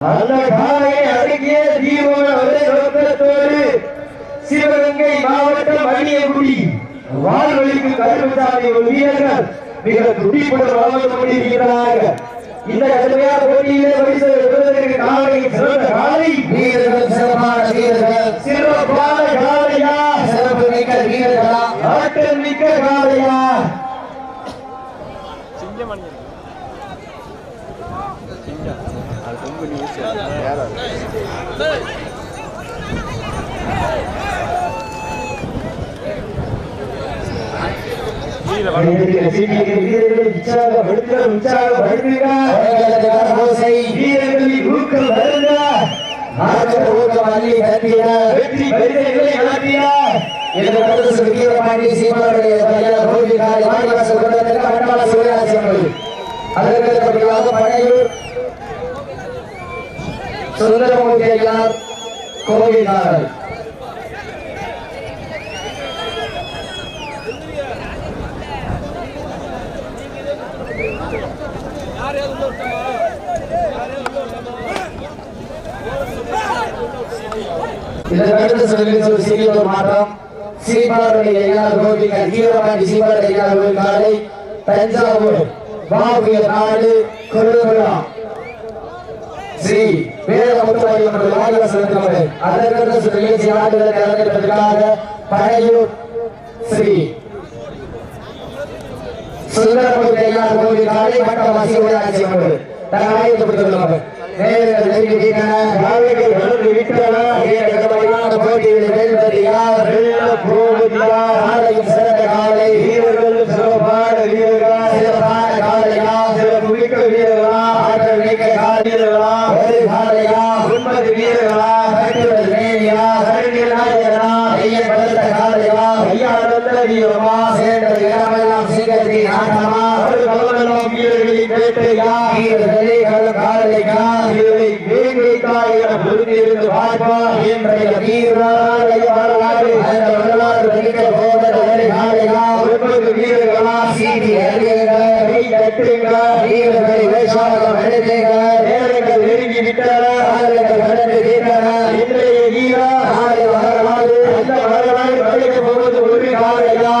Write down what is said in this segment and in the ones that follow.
அந்த காலையை அடக்கிய தீபம் நோக்கத்தோடு சிவகங்கை மாவட்டம் அணியகுடி வாழ்வழிக்கு கருப்புசாமி வீரர்கள் மிக துடிப்புடன் வளர்ந்து கொண்டிருக்கிறார்கள். இந்த கடுமையான போட்டியிலே பெறுவதற்கு காலை சிறந்த காலை. வீரர்கள் சிறப்பான வீரர்கள். சிறப்பான காலையா? சிறப்பு மிக்க வீரர்களா? ஆற்றல் மிக்க காலையா? வீரர்கள் உற்சாகப்படுத்துக உற்சாகப்படுத்துக அவர்களுக்கு கரகோசை வீரர்களின் ஊக்கம் அள்ளி வெற்றி சீமானுடைய கோவிகாரி மண்டல சிவராசி அவர்கள் அதற்கு அடுத்தபடியாக பழையூர் சுந்தரமூர்த்தி ஐயார் கோவிகாரர் இதற்கு அடுத்து ஒரு சிறிய ஒரு மாற்றம். சீபாருடைய ஐயார் கோவிகள் வீரபாண்டி சீபாருடைய ஐயார் கோவில் காலை தஞ்சாவூர் பாபுய நாடு கொடுகுளம் ஸ்ரீ வேதமுத்துவாரி அவர்கள் வாடிவாசல் அதற்கு சில நிகழ்ச்சி ஆண்டுகளுக்கு அலங்கரிப்பதற்காக பழையூர் ஸ்ரீ சுந்தரமூர்த்தி ஐயார் கோவில் காலை மட்டவாசி ஊராட்சி அவர்கள் தங்கள் ஆயுதப்படுத்தியுள்ளவர் நேரங்கள் நெருங்கிவிட்டன காலைகள் வளர்ந்து விட்டன வீரகரமான சிறந்த காலை வீரர்கள் சிறப்பான வீரர்கள் சிறப்பான காலையா சிறப்பு மிக்க வீரர்களா ஆற்றல் மிக்க காலை வீரர்களா உண்மதி வீரர்களா கட்டுதல் மேனியா கருணில் நாயகனா ஐயன் பலத்த காலையா ஐயா நல்ல வீரமா சேர்ந்த இடமெல்லாம் சிங்கத்தின் ஆட்டமா ஒரு கலவரம் வீரர்களின் வேட்டையா வீரர்களே கலம் காலையா வீரரை வேங்கைக்கா என பொருந்திருந்து பார்ப்பா இன்றைய வீரராய வரலாறு அந்த வரலாறு மிக்க போவது ஒரு காலையா உண்மதி வீரர்களா சீதி அறியுங்க கை கட்டுங்க வீரர்களை வேஷாகம் எடுத்துங்க நேரங்கள் நெருங்கி விட்டன காலைகள் கடந்து வீரன இன்றைய வீரா நாளை வரலாறு அந்த வரலாறு வளைக்க போவது ஒரு காலையா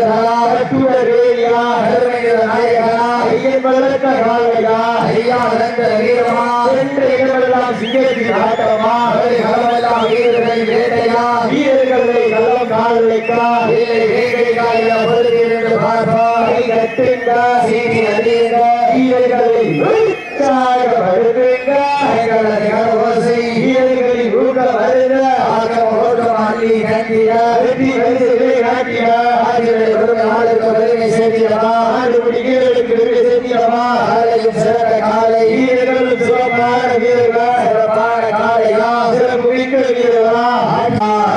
ஒன்பது வீரனா கட்டுடர் வேலியா கருமையில நாயகனா ஐயன் வளர்த்த காலையா ஐயா வளர்ந்த வீரமா சென்ற இடமெல்லாம் சிங்கத்தின் ஆட்டமா ஒரு களமெல்லாம் வீரர்கள் வேட்டையா வீரர்களை நல்ல காலைக்கா வீரரை வேகை காலையா பொறுத்திருந்து பார்ப்போம் கை கட்டுங்க சீதி அறியுங்க வீரர்களை உற்சாகப்படுத்துங்க கைகளது கரகோசை வீரர்களின் ஊக்கம் வருக ஆக்கம் ஓட்டம் அள்ளி கட்டிய வெற்றி பரிசுகளை காட்டிய ஆகியோரை பெருமை ஆளுக்கு பெருமை சேர்த்தியவா ஆண்டுபடி வீரர்களுக்கு பெருமை சேர்த்தியவா காலையும் சிறந்த காலை. வீரர்கள் சிறப்பான வீரர்கள். சிறப்பான காலையா? சிறப்பு மிக்க வீரர்களா?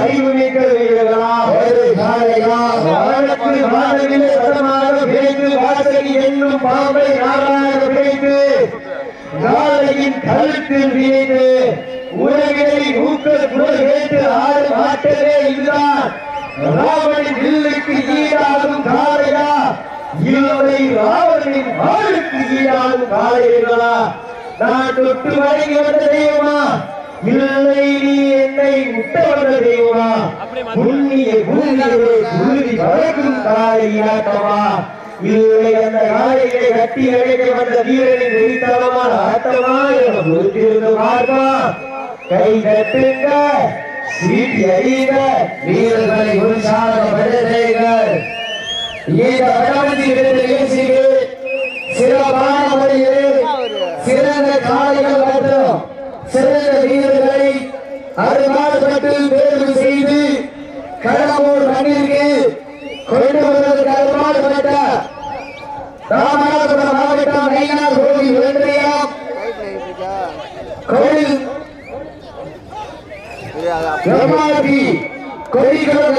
அறிவு மிக்க வீரர்களா? ஒரு காலையா? அவனுக்கு மாதவிலே சதமாக பிழைத்து வாசகி என்னும் பாம்பை பிழைத்து நாளையின் கழுத்தில் உலகளை ஊக்கல் புகழ் கேட்டு இதுதான். ராவணி வில்லுக்கு இல்லை ராவணின் வாளுக்கு ஈடாகும் காளைகளா நான் தொட்டு வழங்கி வந்த தெய்வமா? இல்லை நீ என்னை முட்ட வந்த தெய்வமா? புண்ணிய பூமியிலே குருதி வழக்கும் காளையாட்டமா இல்லை அந்த காளைகளை கட்டி அழைக்க வந்த வீரனின் வெறித்தனமான ஆட்டமா என பொறுத்திருந்து பார்ப்பா கை கட்டுங்க சீட்டி அடிங்க வீரர்களை உற்சாகப்படுத்துங்கள் இந்த வடமதி நிகழ்ச்சிக்கு சிறப்பான முறையில் சிறந்த காலைகள் மற்றும் சிறந்த வீரர்களை அருமாறுபட்டு தேர்வு செய்து கடலூர் மண்ணிற்கு கொண்டு வருவதற்கு அருமாறுபட்ட ராமநாதபுரம் மாவட்டம் நைனார் கோவில் ஒன்றியம் கோவில் எம்ஆர்பி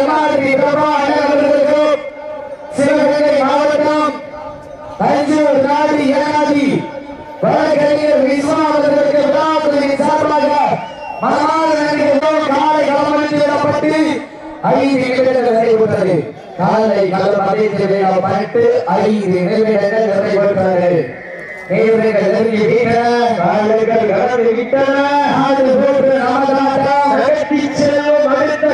கொடிகள் பிரபா அவர்களுக்கும் சிவகங்கை மாவட்டம் தஞ்சூர் நாடு ஏனாதி வழக்கறிஞர் விஸ்வா அவர்களுக்கு விழாக்குழுவின் சார்பாக மனமான நன்றிகளும் காலை களமளிக்கப்பட்டு ஐந்து நிமிடங்கள் நடைபெற்றது காலை களம் அமைத்து விழாப்பட்டு ஐந்து நிமிடங்கள் நிறைவேற்றது. நேயர்கள் நெருங்கி விட்டன காலங்கள் கடந்து விட்டன. நாடு போன்று நமதாட்டம் நகர்த்தி செல்லும் அடுத்த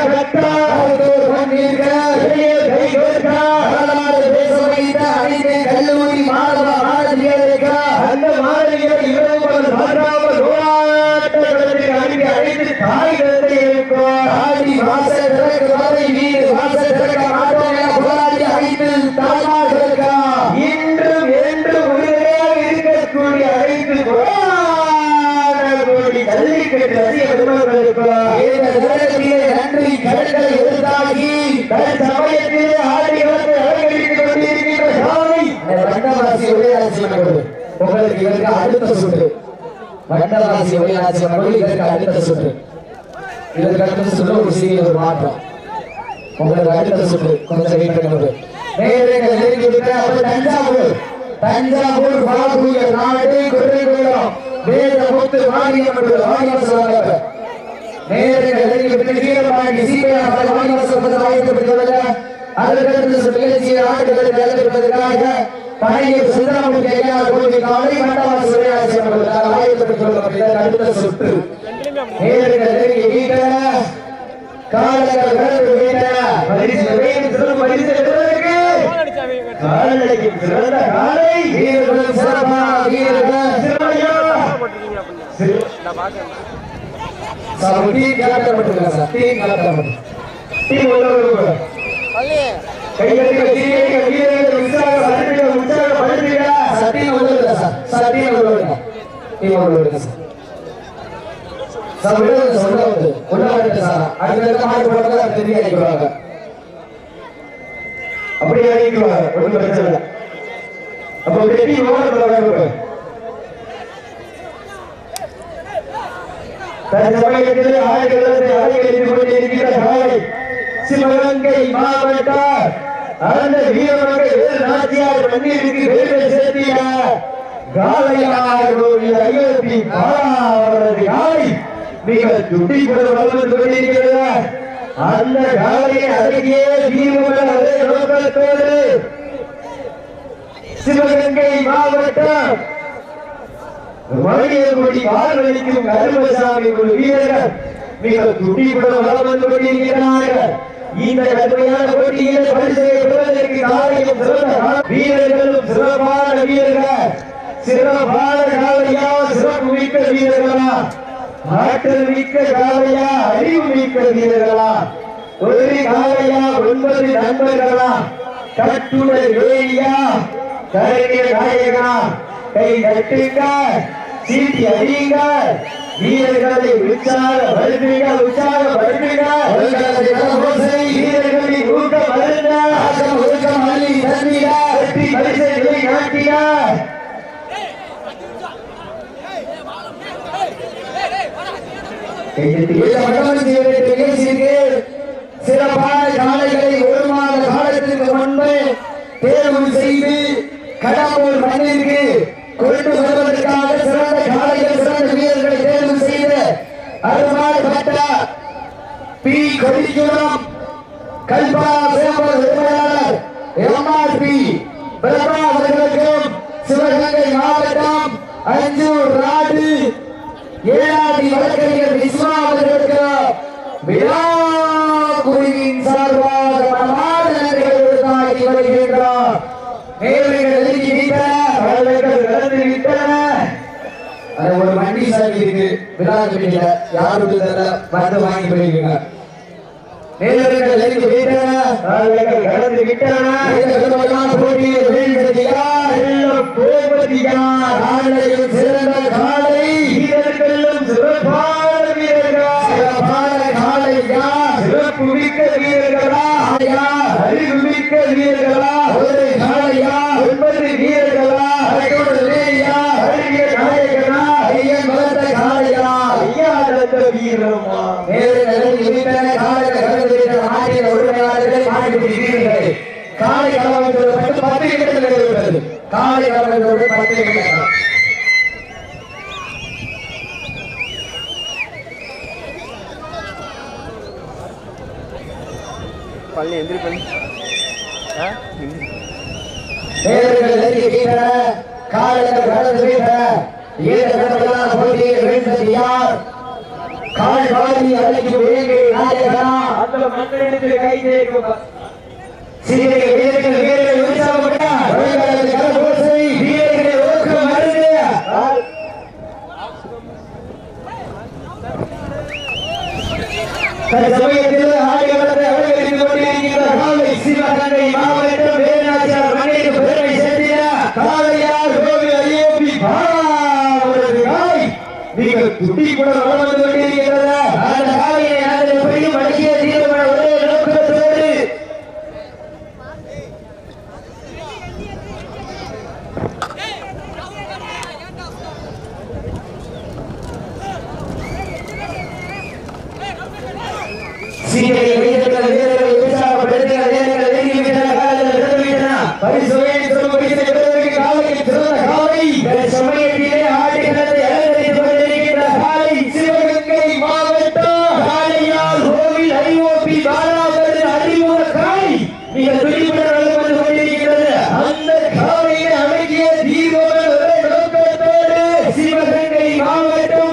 கை பேச வைத்த கல்லூரி மாணவ மாணவியர்களுக்கு அந்த இரவு அனுப்பி அழைத்து தாய் இருக்கும் ஆடி திறக்க வீடு வாச திறக்க நன்றி கடன்களை எதிர்த்தாகி ஆடி வந்து அலங்கரித்துக் கொண்டிருக்கின்ற சாமி உங்களுக்கு இதற்கு அடுத்த சுற்று இதற்கு அடுத்த சுற்று இதற்கு அடுத்த சுற்று ஒரு ஒரு மாற்றம் உங்களுக்கு அடுத்த சுற்று கொஞ்சம் வெயிட் நேரங்கள் தஞ்சாவூர் தஞ்சாவூர் பாபுய வேத முத்து மாரியம்மன் மாரியம்மன் சொல்லுவாங்க நேரங்கள் நெருங்கி விட்டு வீரபாண்டி சொல்வது வாய்க்கப்பட்டுள்ளது அதற்கடுத்து சில நிகழ்ச்சியை ஆண்டுகளுக்கு பழைய சுந்தரமூர்த்தி ஐயா கோவில் காலை அடுத்த சுற்று. காலங்கள் பரிசு பரிசு கால்நடைக்கு சிறந்த காலை. வீரர்கள் வீரர்கள். சார் டீ கலக்கப்பட்டிருக்க சார் டீ கலக்கப்பட்டு டீ உள்ளவர்கள் கையெழுத்து சீரியக வீரர்கள் உற்சாக படுத்துக உற்சாக படுத்துக சார் டீ உள்ளது சார். சார் டீ உள்ளது டீ உள்ளது சார். சார் உள்ளது சொல்ல வந்து உள்ள வந்து சார். அடுத்த மாட்டு போட்டதா தெரிய அடிக்கிறாங்க அப்படியே அடிக்குவாங்க ஒன்றும் பிரச்சனை இல்லை. அப்போ வெட்டி ஓடுறவங்க தன் சமயத்தில் ஆயிரத்தி அலைகளில் கொண்டிருக்கிற காலை சிவகங்கை மாவட்ட அந்த வீரமங்கை நாச்சியார் மண்ணிற்கு வேறு சேர்த்திய காளையார் கோவில் ஐயோப்பி காலை மிக துடிப்புடன் வளர்ந்து கொண்டிருக்கிறது. அந்த காலையை நோக்கத்தோடு சிவகங்கை மாவட்டம். மகளிர்குடி வாழ்வழிக்கும் கருமசாமி ஒரு வீரர்கள் மிக துடிப்புடன் வளம் வந்து கொண்டிருக்கிறார்கள். இந்த கடுமையான போட்டியில் பரிசை பெறுவதற்கு காலையும் சிறந்த வீரர்களும் சிறப்பான வீரர்கள். சிறப்பான காலையா சிறப்பு மிக்க வீரர்களா? ஆற்றல் மிக்க காலையா அறிவு மிக்க வீரர்களா? ஒரு காலையா ஒன்பது நண்பர்களா? கட்டுரை வேலியா? கலைஞர் நாயகனா? கை தட்டுங்க சீட்டி அடியுங்க வீரர்களை உற்சாக படுத்துங்க உற்சாக படுத்துங்க வீரர்களின் ஊக்கம் வருங்க ஒழுக்கம் அள்ளி தண்ணீர வெற்றி பரிசை நிலை சிறப்பான காளைகளை ஒரு மாத காலத்திற்கு முன்பு தேர்வு செய்து கடம்பூர் மண்ணிற்கு கொண்டு வருவதற்காக சிறந்த காளைகள் சிறந்த வீரர்களை தேர்வு செய்து பட்ட பி. கொடிக்குளம் கல்பா சேம்பர் உரிமையாளர் எம்ஆர்பி பிரபா அவர்களுக்கும் சிவகங்கை மாவட்டம் அஞ்சூர் நாடு ஏழாதி வழக்கறிஞர் விஸ்வா அவர்கள் விழா குழுவின் சார்பாக மனமார்ந்த நன்றிகளை உறுத்தாக்கி வருகின்றோம் நேர்மைகள் நெருங்கி விட்டன காலைகள் கடந்து விட்டன அது ஒரு வண்டி சாமி இருக்கு விழா கமிட்டியில யாருக்கு தெரியல வந்து வாங்கி போயிருக்கீங்க. நேர்மைகள் நெருங்கி விட்டன காலைகள் கடந்து விட்டன போட்டியில் சிறந்த காலை வீரர்களும் சிறப்பான வீரர்கள்? சிறப்பான காலை யார் சிறப்பு மிக்க வீரர்களா? யார் அறிவு மிக்க வீரர்களா? ஒரு காளையா ஒன்பது வீரர்களா அரைக்கோடு வேலியா அழகிய நாயகனா ஐயன் வளர்த்த காளையா ஐயா நடந்த வீரமா நேரு நிலையில் இருந்தன காலையில் கடந்து விட்ட மாட்டின் உரிமையாளர்கள் மாட்டுக்குடி வீரர்கள் காலை கலவரத்தோடு மட்டும் பத்து நிமிடங்கள் நிறைவேறுகிறது காலை கலவரத்தோடு பத்து நிமிடங்கள் பள்ளி எந்திரி பள்ளி நெருங்கிவிட்டன கடந்து கடமையான யார்? கால் வேங்கை நாயகனா அந்த தேய்க்கும் சீரை வீரர்கள் வீரர்கள் உற்சாகப்பட்டார் வழிகாட்டு கரகோசை வீரர்களை ஊக்கம் மருந்து தற்சமயத்தில் ஆடிகளத்தை அலங்கரித்துக் கொண்டிருக்கின்ற காலை சிவகங்கை மாவட்டம் வேலாச்சார் மண்ணிற்கு பெருமை சேர்த்திட காளையார் கோவில் ஐயோபி அவரது காய். மிக துடி கூட வளர்ந்து கொண்டிருக்கிறதா அந்த காலையை நாங்கள் எப்படியும் அடக்கிய தீர்மான ஒரே நோக்கத்தோடு சீரை வீரர்கள் வீரர்கள் உற்சாகப்படுத்துகிற வீரர்கள் நெருங்கிவிட்டன காலங்கள் நடந்துவிட்டன பரிசுவையை சொல்லும்படி பெறுவதற்கு காலையில் சிறந்த காலை இந்த சமயத்திலே ஆடுகளத்தை அலங்கரித்துக் கொண்டிருக்கின்ற காலை சிவகங்கை மாவட்டம் காளையால் கோவில் ஐஓபி பாலாவரது அறிமுக காய் மிக துடிப்புடன் வந்து கொண்டிருக்கிறது அந்த காலையை அடக்கிய தீபங்கள் ஒரே நோக்கத்தோடு சிவகங்கை மாவட்டம்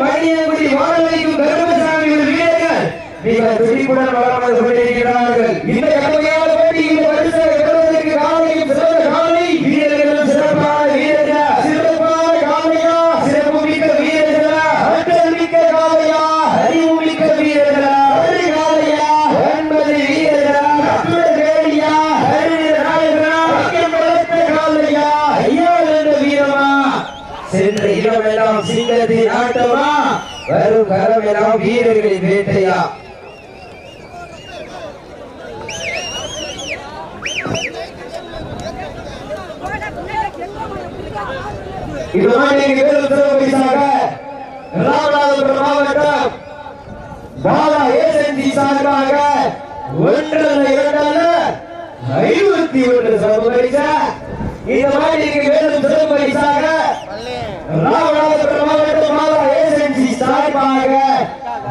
மணியங்குடி வாழவைக்கும் கருமசாமி ஒரு வீரர்கள் மிக துடிப்புடன் வளம் வந்து கொண்டிருக்கிறார்கள். இந்த கடுமையான ஆட்டமா வரும் கரமெல்லாம் வீரர்களின் வேட்டையா? மாவட்டம் பாலா ஏஜென்சி சார்பாக ஒன்றல்ல இரண்டல்ல ஐநூத்தி ஒன்று சிறப்பு பரிசா இந்த மாதிரி வேறு சிறப்பு பரிசாக ராமநாதபுரம் மாவட்டம் சார்பாக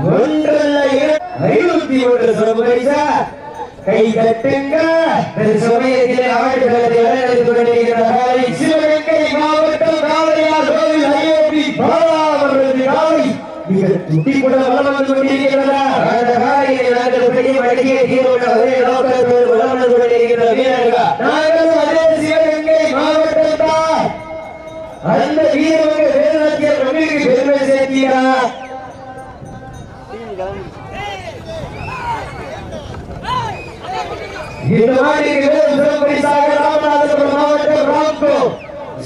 ஒன்றல்ல ஐநூத்தி ஒன்று சிறப்பு கை தட்டுங்க. இந்த சமயத்திலே ஆடுகளத்தை கொண்டிருக்கிற சிவகங்கை மாவட்டம் காளையார் கோவில் ஐயோபி பாலா காலை மிக வளம் வந்து கொண்டிருக்கிறதா அந்த நாங்கள் பெரிய தீர்வுள்ள ஒரே நோக்கத்தோடு வளம் வந்து கொண்டிருக்கிற வீரர்கள். நாங்கள் அதே சிவகங்கை மாவட்டம் தான் அந்த வீரர்கள் சேர்க்கிறார் இந்த மாதிரி வேறு சிறப்பரிசாக ராமநாதபுரம் மாவட்டம் ராம்கோ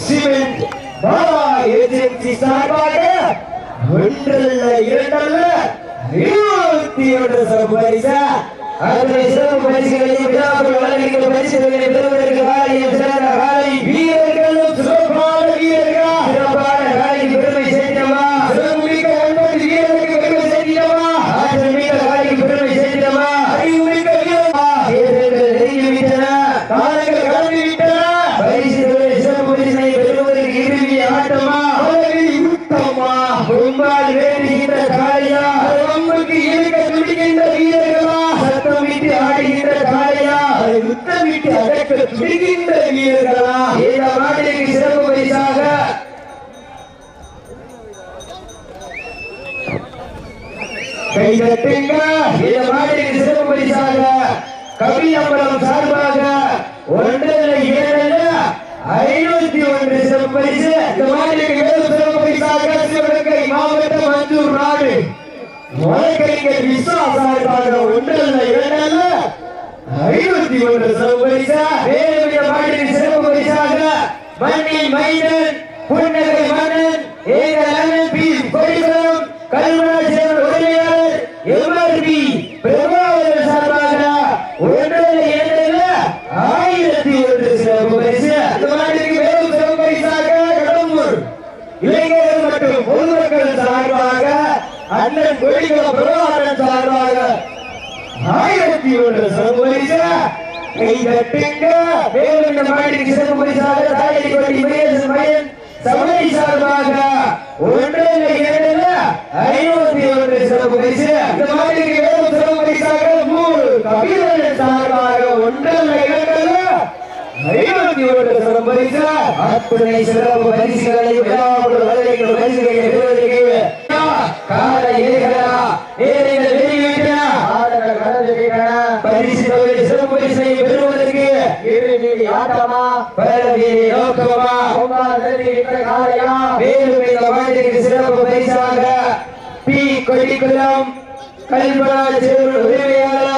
சிமெண்ட் பாபா ஏஜென்சி சார்பாக ஒன்றல்ல இரண்டல்ல இருபத்தி ஒன்று சிறப்பு பரிசா அதனை சிறப்பு பரிசுகளை பெறுவதற்கு சிறந்த காலை வீரர்களும் சிறப்பான வீரர்கள் அடக்க துடிக்கின்ற வீரர்களா? இந்த மாட்டிற்கு சிறப்பு பரிசாக. கை தட்டுங்க. இந்த மாட்டிற்கு சிறப்பு பரிசாக. கவியம்பலம் சார்பாக ஒன்றல்ல இரண்டல்ல ஐநூத்தி ஒன்று சிறப்பு பரிசு. இந்த மாதிரி வேறு சிறப்பு பரிசாக சிவகங்கை மாவட்டம் மஞ்சூர் நாடு. வழக்கறிஞர் விஸ்வா சார்பாக ஒன்றல்ல இரண்டல்ல ஐநூத்தி ஒன்று சிறப்பு பரிசா வேலுடைய மாட்டிற்கு சிறப்பு பரிசாக மண்ணின் மைந்தன் புன்னகை மன்னன் எங்கள் அண்ணன் பி. கொடிபுரம் கல்வராஜன் உரிமையாளர் எம்ஆர்பி பிரபாகரன் சார்பாக ஒன்றரை இரண்டல்ல ஆயிரத்தி ஒன்று சிறப்பு பரிசு. அந்த மாதிரி வேறு சிறப்பு பரிசாக கடம்பூர் இளைஞர்கள் மற்றும் பொதுமக்கள் சார்பாக அண்ணன் கொடிகுளம் பிரபாகரன் சார்பாக கத்தியோட சர்வரிச கை தட்டுங்க வேலுண்ட மாட்டிற்கு சர்வரிசாக தாயடி கொடி மேல் மயன் சபை சார்பாக ஒன்று இரண்டு காலை சிறப்புரிசை பெறுவதற்கு இறுதி ஆட்டமா? பிறகு சிறப்பு பரிசாக பி கொல்லிக்குளம் கல்பனா உதவியாளர்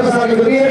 essa sabedoria